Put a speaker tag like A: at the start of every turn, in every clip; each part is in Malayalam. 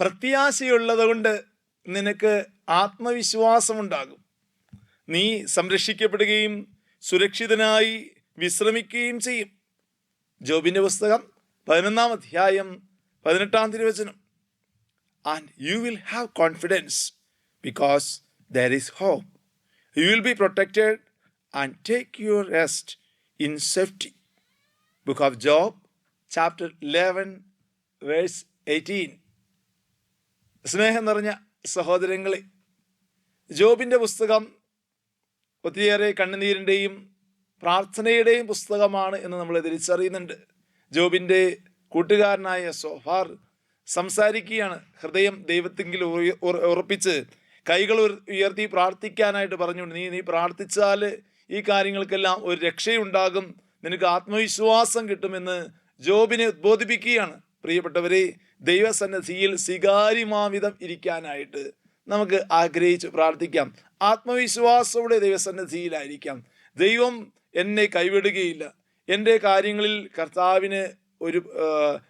A: പ്രത്യാശയുള്ളത് കൊണ്ട് നിനക്ക് ആത്മവിശ്വാസമുണ്ടാകും. നീ സംരക്ഷിക്കപ്പെടുകയും സുരക്ഷിതനായി വിശ്രമിക്കുകയും ചെയ്യും. ജോബിന്റെ പുസ്തകം പതിനൊന്നാം അധ്യായം പതിനെട്ടാം തിരുവചനം. And you will have confidence because there is hope you will be protected and take your rest in safety book of Job chapter eleven verse eighteen സ്നേഹം നിറഞ്ഞ സഹോദരങ്ങളെ ജോബിന്റെ പുസ്തകം ഒത്തിരിയേറെ കണ്ണുനീരിന്റെയും പ്രാർത്ഥനയുടെയും പുസ്തകമാണ് എന്ന് നമ്മൾ തിരിച്ചറിയുന്നുണ്ട്. ജോബിന്റെ കൂട്ടുകാരനായ സോഫാർ സംസാരിക്കുകയാണ്. ഹൃദയം ദൈവത്തെങ്കിൽ ഉറപ്പിച്ച് കൈകൾ ഉയർത്തി പ്രാർത്ഥിക്കാനായിട്ട് പറഞ്ഞുകൊണ്ട് നീ നീ പ്രാർത്ഥിച്ചാൽ ഈ കാര്യങ്ങൾക്കെല്ലാം ഒരു രക്ഷയുണ്ടാകും. നിനക്ക് ആത്മവിശ്വാസം കിട്ടുമെന്ന് ജോബിനെ ഉദ്ബോധിപ്പിക്കുകയാണ്. പ്രിയപ്പെട്ടവരെ ദൈവസന്നദ്ധിയിൽ സ്വീകാര്യമാവിധം ഇരിക്കാനായിട്ട് നമുക്ക് ആഗ്രഹിച്ച് പ്രാർത്ഥിക്കാം. ആത്മവിശ്വാസത്തോടെ ദൈവസന്നദ്ധിയിലായിരിക്കാം ദൈവം എന്നെ കൈവിടുകയില്ല. എന്റെ കാര്യങ്ങളിൽ കർത്താവിന് ഒരു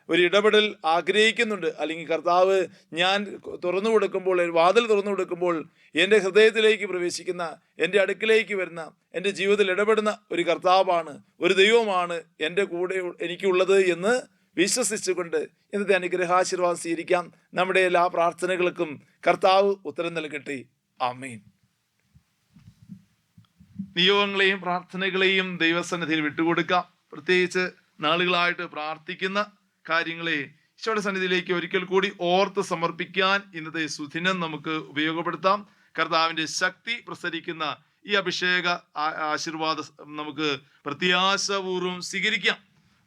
A: ഒരു ഇടപെടൽ ആഗ്രഹിക്കുന്നുണ്ട്. അല്ലെങ്കിൽ കർത്താവ് ഞാൻ തുറന്നു കൊടുക്കുമ്പോൾ വാതിൽ തുറന്നു കൊടുക്കുമ്പോൾ എന്റെ ഹൃദയത്തിലേക്ക് പ്രവേശിക്കുന്ന എന്റെ അടുക്കിലേക്ക് വരുന്ന എന്റെ ജീവിതത്തിൽ ഇടപെടുന്ന ഒരു കർത്താവാണ് ഒരു ദൈവമാണ് എന്റെ കൂടെ എനിക്കുള്ളത് എന്ന് വിശ്വസിച്ചുകൊണ്ട് ഇന്നത്തെ അനുഗ്രഹാശീർവാദം സ്വീകരിക്കാം. നമ്മുടെ എല്ലാ പ്രാർത്ഥനകൾക്കും കർത്താവ് ഉത്തരം നൽകട്ടെ. അമീൻ നിയോഗങ്ങളെയും പ്രാർത്ഥനകളെയും ദൈവസന്നിധിയിൽ വിട്ടുകൊടുക്കാം. പ്രത്യേകിച്ച് നാളുകളായിട്ട് പ്രാർത്ഥിക്കുന്ന കാര്യങ്ങളെ ഈശോയുടെ സന്നിധിയിലേക്ക് ഒരിക്കൽ കൂടി ഓർത്ത് സമർപ്പിക്കാൻ ഇന്നത്തെ സുദിനം നമുക്ക് ഉപയോഗപ്പെടുത്താം. കർത്താവിന്റെ ശക്തി പ്രസരിക്കുന്ന ഈ അഭിഷേക ആശീർവാദം നമുക്ക് പ്രത്യാശപൂർവം സ്വീകരിക്കാം.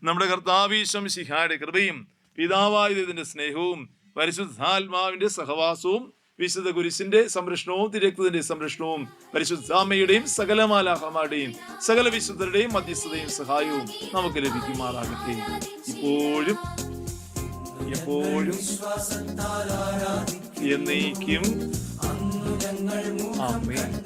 A: നമ്മുടെ കർത്താവീശം ശിഹായുടെ കൃപയും പിതാവായ സ്നേഹവും പരിശുദ്ധാത്മാവിന്റെ സഹവാസവും വിശുദ്ധ കുരിശിന്റെ സംരക്ഷണവും തിരക്കുതിന്റെ സംരക്ഷണവും പരിശുദ്ധാമയുടെയും സകലമാലാഹമാരുടെയും സകല വിശുദ്ധരുടെയും മധ്യസ്ഥതയും സഹായവും നമുക്ക് ലഭിക്കുമാറാകട്ടെ. ഇപ്പോഴും എപ്പോഴും എന്നേക്കും. ആമേൻ.